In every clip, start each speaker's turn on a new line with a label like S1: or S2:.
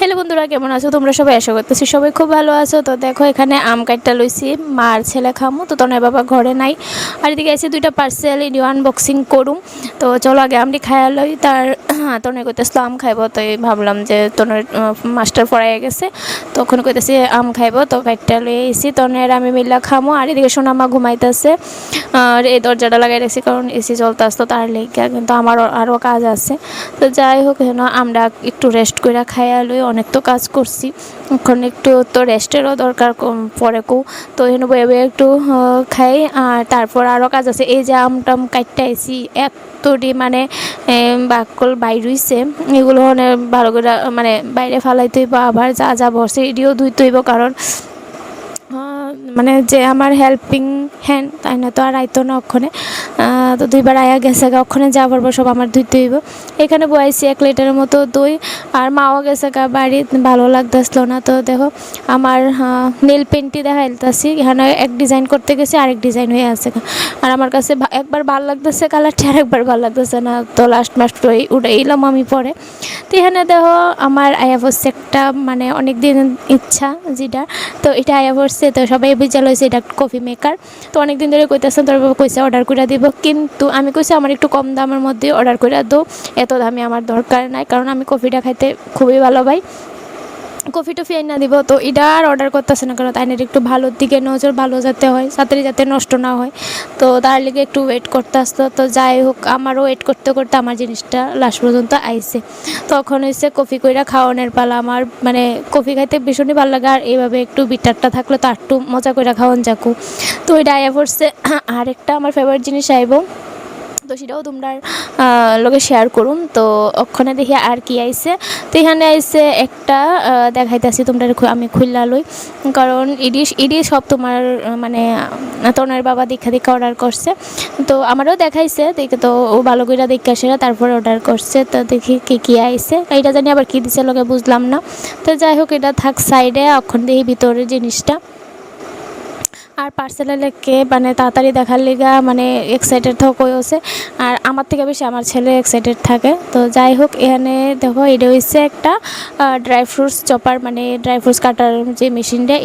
S1: Hello বন্ধুরা, কেমন আছো? তোমরা সবাই আশা করতেছি সবাই খুব ভালো আছো। তো দেখো, এখানে আম কাঠটা লইছি, মার ছেলে খামু, তো তনের বাবা ঘরে নাই। আর এদিকে এসে দুইটা পার্সেল ইডিও আনবক্সিং করুম। তো চলো আগে আমি খাইয়া লই, তার তনে করতেছিল আম খাইব তো ভাবলাম যে তোর মাস্টার পড়াই গেছে। তখন কইতেছি, আম খাইবো, তো কাটটা লই এসি তনের আমি মিল্লা খামো, আর এদিকে সোনামা ঘুমাইতেছে। আর এই দরজাটা লাগাই রেখেছি, কারণ এসি চলতে আসতো তার লেগে, কিন্তু আমার আরও কাজ আছে। তো যাই হোক যেন আমরা একটু রেস্ট করে খাইয়া লই, অনেক তো কাজ করছি। এখন একটু তো রেস্টেরও দরকার পরে কো তো এখানে বয়ে বয়ে একটু খাই, আর তারপর আরও কাজ আছে। এই যে আম টাম কাটতে আইসি এতটি মানে বাকল বাইর হইছে। এগুলো মানে ভালো করে মানে বাইরে ফালাইতে বা আবার যা যা বসে এটিও ধুইতে হইব, কারণ মানে যে আমার হেল্পিং হ্যান্ড তাই না, তো আর আইতো না ওখানে। তো দুইবার আয়া গেছে, গা ওখানে যা পারব সব আমার ধুইতে হইব। এখানে বয়াইছি এক লিটারের মতো দই, আর মাও গেছে গা বাড়ি, ভালো লাগতেছিল না তো দেখো, আমার নীল পেন্টটি দেখা এলতাছি এখানে এক ডিজাইন করতে গেছি, আরেক ডিজাইন হয়ে আছে। আর আমার কাছে একবার ভালো লাগতেছে কালারটি আর একবার ভালো লাগতেছে না তো লাস্ট মাস উঠে এলাম আমি পরে। তো এখানে দেখো, আমার আয়া পড়ছে একটা মানে অনেক দিন ইচ্ছা যেটা, তো এটা আয়া পড়ছে তো সবাই বুঝা লইছে এটা কফি মেকার তো অনেক দিন ধরে কইতেছেন তোর কইছে অর্ডার করে দিব। কিন্তু আমি কইছি আমার একটু কম দামের মধ্যে অর্ডার করে দো এত দামে আমার দরকার নাই, কারণ আমি কফিটা খাইতে খুবই ভালো পাই। কফি টফি আইনা দিব, তো এটা আর অর্ডার করতেছে না, কারণ আইনের একটু ভালোর দিকে নজর, ভালো যাতে হয় তাড়াতাড়ি যাতে নষ্ট না হয়। তো তার লিগে একটু ওয়েট করতে আসতো, তো যাই হোক, আমারও ওয়েট করতে করতে আমার জিনিসটা লাস্ট পর্যন্ত আইসে তখন হয়েছে কফি কইরা খাওয়ানোর পালা, আমার মানে কফি খাইতে ভীষণই ভালো লাগে, আর এইভাবে একটু বিটারটা থাকলে তো একটু মজা করে খাওয়ান যাকু। তো ওইটা আয়া আরেকটা আমার ফেভারিট জিনিস আইব। তো সেটাও তোমরা লগে শেয়ার করুন। তো ওখানে দেখি আর কি আইছে। তো এখানে আইছে একটা দেখাইতেছি তোমরা আমি খুললা লই কারণ ইডি ইডি সব তোমার মানে তনের বাবা দীক্ষা দীক্ষা অর্ডার করছে। তো আমারও দেখাইছে, দেখে তো ও ভালো করে দেখে আসে তারপরে অর্ডার করছে। তো দেখি কি কি আইছে। এটা জানি আবার কি দিছে লগে বুঝলাম না। তো যাই হোক, এটা থাক সাইডে এখন দেখি ভিতরের জিনিসটা। আর পার্সেলারকে মানে তাড়াতাড়ি দেখার লিগা মানে এক্সাইটেড থাকো হচ্ছে আর আমার থেকে বেশি আমার ছেলে এক্সাইটেড থাকে। তো যাই হোক এখানে দেখো এটা হচ্ছে একটা ড্রাই ফ্রুটস চপার মানে ড্রাই ফ্রুটস কাটার যে মেশিনটা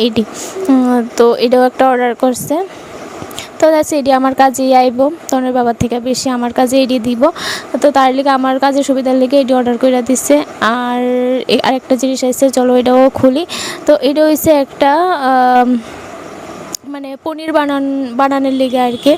S1: উম, তো এটাও একটা অর্ডার করছে। তো যাচ্ছে এটি আমার কাজেই আইব। তনের বাবার থেকে বেশি আমার কাজে এটি দিব। তো তার লিগে আমার কাজে সুবিধার লিগে এটি অর্ডার করে দিচ্ছে আর আরেকটা জিনিস আসছে চলো এটাও খুলি। তো এটা হচ্ছে একটা পনির বানান, বানানোর লিগে আর কি।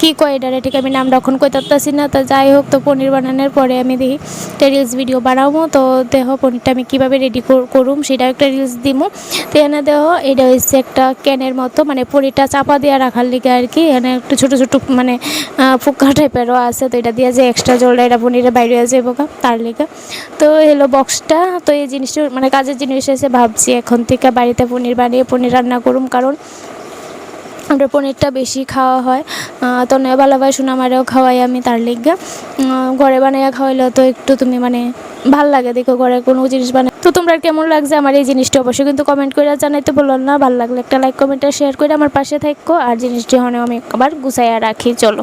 S1: কি কয় এটারে? ঠিক আমি নাম রক্ষণ করতে পারতাছি না, তো যাই হোক, তো পনির বানানোর পরে আমি দেখি একটা রিলস ভিডিও বানাবো, তো দেহ পনিরটা আমি কীভাবে রেডি করুম সেটা একটা রিলস দিমু। তো এখানে দেহ এটা হচ্ছে একটা ক্যানের মতো মানে পনিরটা চাপা দিয়ে রাখার লিগে আর কি, এখানে একটু ছোটো ছোটো মানে ফুকা টাইপেরও আছে, তো এটা দিয়ে যে এক্সট্রা জলটা এটা পনিরে বাইরে আছে বোকা তার লিগে। তো এলো বক্সটা তো এই জিনিসটা মানে কাজের জিনিস এসে ভাবছি এখন থেকে বাড়িতে পনির বানিয়ে পনির রান্না করুম, কারণ আমরা পনিরটা বেশি খাওয়া হয়। তো নয় ভালো ভাই শোনা মারেও খাওয়াই আমি তার লিগে। ঘরে বানাইয়া খাওয়াইলেও তো একটু তুমি মানে ভালো লাগে দেখো, ঘরে কোনো জিনিস বানাই। তো তোমরা কেমন লাগছে আমার এই জিনিসটা অবশ্যই কিন্তু কমেন্ট করে জানাইতে বলো না। ভালো লাগলে একটা লাইক কমেন্টটা শেয়ার করে আমার পাশে থাকো। আর জিনিসটি হনে আমি আবার গুছাইয়া রাখি, চলো।